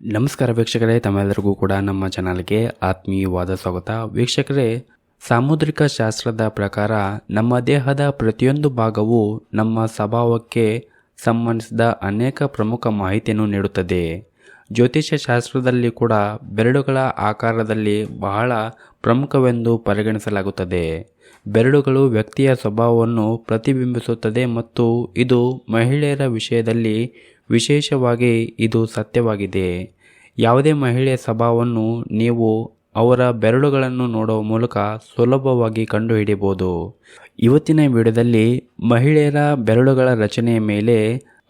ನಮಸ್ಕಾರ ವೀಕ್ಷಕರೇ, ತಮ್ಮೆಲ್ಲರಿಗೂ ಕೂಡ ನಮ್ಮ ಚಾನಲ್ಗೆ ಆತ್ಮೀಯವಾದ ಸ್ವಾಗತ. ವೀಕ್ಷಕರೇ, ಸಾಮುದ್ರಿಕ ಶಾಸ್ತ್ರದ ಪ್ರಕಾರ ನಮ್ಮ ದೇಹದ ಪ್ರತಿಯೊಂದು ಭಾಗವು ನಮ್ಮ ಸ್ವಭಾವಕ್ಕೆ ಸಂಬಂಧಿಸಿದ ಅನೇಕ ಪ್ರಮುಖ ಮಾಹಿತಿಯನ್ನು ನೀಡುತ್ತದೆ. ಜ್ಯೋತಿಷ್ಯ ಶಾಸ್ತ್ರದಲ್ಲಿ ಕೂಡ ಬೆರಳುಗಳ ಆಕಾರದಲ್ಲಿ ಬಹಳ ಪ್ರಮುಖವೆಂದು ಪರಿಗಣಿಸಲಾಗುತ್ತದೆ. ಬೆರಳುಗಳು ವ್ಯಕ್ತಿಯ ಸ್ವಭಾವವನ್ನು ಪ್ರತಿಬಿಂಬಿಸುತ್ತದೆ ಮತ್ತು ಇದು ಮಹಿಳೆಯರ ವಿಷಯದಲ್ಲಿ ವಿಶೇಷವಾಗಿ ಇದು ಸತ್ಯವಾಗಿದೆ. ಯಾವುದೇ ಮಹಿಳೆಯ ಸ್ವಭಾವವನ್ನು ನೀವು ಅವರ ಬೆರಳುಗಳನ್ನು ನೋಡುವ ಮೂಲಕ ಸುಲಭವಾಗಿ ಕಂಡುಹಿಡಿಯಬಹುದು. ಇವತ್ತಿನ ವಿಡಿಯೋದಲ್ಲಿ ಮಹಿಳೆಯರ ಬೆರಳುಗಳ ರಚನೆಯ ಮೇಲೆ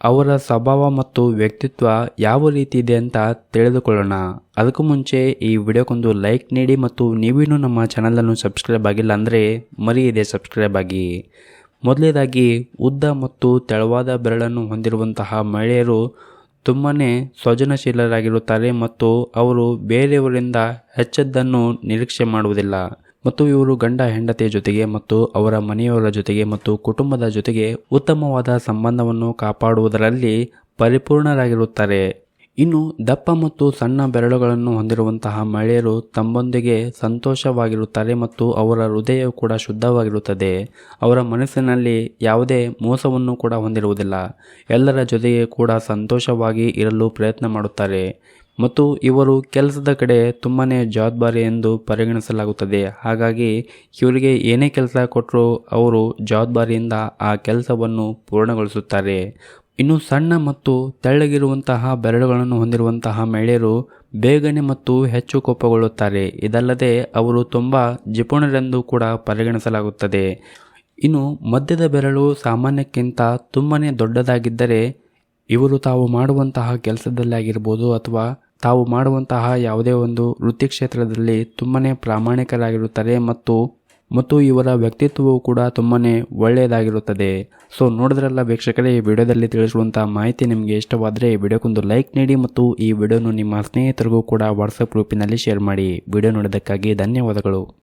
ಅವರ ಸ್ವಭಾವ ಮತ್ತು ವ್ಯಕ್ತಿತ್ವ ಯಾವ ರೀತಿ ಇದೆ ಅಂತ ತಿಳಿದುಕೊಳ್ಳೋಣ. ಅದಕ್ಕೂ ಮುಂಚೆ ಈ ವಿಡಿಯೋಕ್ಕೊಂದು ಲೈಕ್ ನೀಡಿ ಮತ್ತು ನೀವೇನು ನಮ್ಮ ಚಾನಲನ್ನು ಸಬ್ಸ್ಕ್ರೈಬ್ ಆಗಿಲ್ಲ ಅಂದರೆ ಮರೆಯದೆ ಸಬ್ಸ್ಕ್ರೈಬ್ ಆಗಿ. ಮೊದಲನೇದಾಗಿ ಉದ್ದ ಮತ್ತು ತೆಳವಾದ ಬೆರಳನ್ನು ಹೊಂದಿರುವಂತಹ ಮಹಿಳೆಯರು ತುಂಬಾ ಸ್ವಜನಶೀಲರಾಗಿರುತ್ತಾರೆ ಮತ್ತು ಅವರು ಬೇರೆಯವರಿಂದ ಹೆಚ್ಚದ್ದನ್ನು ನಿರೀಕ್ಷೆ ಮಾಡುವುದಿಲ್ಲ. ಮತ್ತು ಇವರು ಗಂಡ ಹೆಂಡತಿಯ ಜೊತೆಗೆ ಮತ್ತು ಅವರ ಮನೆಯವರ ಜೊತೆಗೆ ಮತ್ತು ಕುಟುಂಬದ ಜೊತೆಗೆ ಉತ್ತಮವಾದ ಸಂಬಂಧವನ್ನು ಕಾಪಾಡುವುದರಲ್ಲಿ ಪರಿಪೂರ್ಣರಾಗಿರುತ್ತಾರೆ. ಇನ್ನು ದಪ್ಪ ಮತ್ತು ಸಣ್ಣ ಬೆರಳುಗಳನ್ನು ಹೊಂದಿರುವಂತಹ ಮಹಿಳೆಯರು ತಮ್ಮೊಂದಿಗೆ ಸಂತೋಷವಾಗಿರುತ್ತಾರೆ ಮತ್ತು ಅವರ ಹೃದಯವು ಕೂಡ ಶುದ್ಧವಾಗಿರುತ್ತದೆ. ಅವರ ಮನಸ್ಸಿನಲ್ಲಿ ಯಾವುದೇ ಮೋಸವನ್ನು ಕೂಡ ಹೊಂದಿರುವುದಿಲ್ಲ. ಎಲ್ಲರ ಜೊತೆಗೆ ಕೂಡ ಸಂತೋಷವಾಗಿ ಇರಲು ಪ್ರಯತ್ನ ಮಾಡುತ್ತಾರೆ. ಮತ್ತು ಇವರು ಕೆಲಸದ ಕಡೆ ತುಂಬಾ ಜವಾಬ್ದಾರಿ ಎಂದು ಪರಿಗಣಿಸಲಾಗುತ್ತದೆ. ಹಾಗಾಗಿ ಇವರಿಗೆ ಏನೇ ಕೆಲಸ ಕೊಟ್ಟರೂ ಅವರು ಜವಾಬ್ದಾರಿಯಿಂದ ಆ ಕೆಲಸವನ್ನು ಪೂರ್ಣಗೊಳಿಸುತ್ತಾರೆ. ಇನ್ನು ಸಣ್ಣ ಮತ್ತು ತೆಳ್ಳಗಿರುವಂತಹ ಬೆರಳುಗಳನ್ನು ಹೊಂದಿರುವಂತಹ ಮಹಿಳೆಯರು ಬೇಗನೆ ಮತ್ತು ಹೆಚ್ಚು ಕೋಪಗೊಳ್ಳುತ್ತಾರೆ. ಇದಲ್ಲದೆ ಅವರು ತುಂಬ ಜಿಪುಣರೆಂದು ಕೂಡ ಪರಿಗಣಿಸಲಾಗುತ್ತದೆ. ಇನ್ನು ಮಧ್ಯದ ಬೆರಳು ಸಾಮಾನ್ಯಕ್ಕಿಂತ ತುಂಬಾ ದೊಡ್ಡದಾಗಿದ್ದರೆ ಇವರು ತಾವು ಮಾಡುವಂತಹ ಕೆಲಸದಲ್ಲಾಗಿರ್ಬೋದು ಅಥವಾ ತಾವು ಮಾಡುವಂತಹ ಯಾವುದೇ ಒಂದು ವೃತ್ತಿ ಕ್ಷೇತ್ರದಲ್ಲಿ ತುಂಬಾ ಪ್ರಾಮಾಣಿಕರಾಗಿರುತ್ತಾರೆ ಮತ್ತು ಮತ್ತು ಇವರ ವ್ಯಕ್ತಿತ್ವವು ಕೂಡ ತುಂಬಾ ಒಳ್ಳೆಯದಾಗಿರುತ್ತದೆ. ಸೊ ನೋಡಿದ್ರೆಲ್ಲ ವೀಕ್ಷಕರೇ, ಈ ವಿಡಿಯೋದಲ್ಲಿ ತಿಳಿಸುವಂಥ ಮಾಹಿತಿ ನಿಮಗೆ ಇಷ್ಟವಾದರೆ ಈ ವಿಡಿಯೋಕ್ಕೊಂದು ಲೈಕ್ ನೀಡಿ ಮತ್ತು ಈ ವಿಡಿಯೋನು ನಿಮ್ಮ ಸ್ನೇಹಿತರಿಗೂ ಕೂಡ ವಾಟ್ಸಪ್ ಗ್ರೂಪಿನಲ್ಲಿ ಶೇರ್ ಮಾಡಿ. ವಿಡಿಯೋ ನೋಡೋದಕ್ಕಾಗಿ ಧನ್ಯವಾದಗಳು.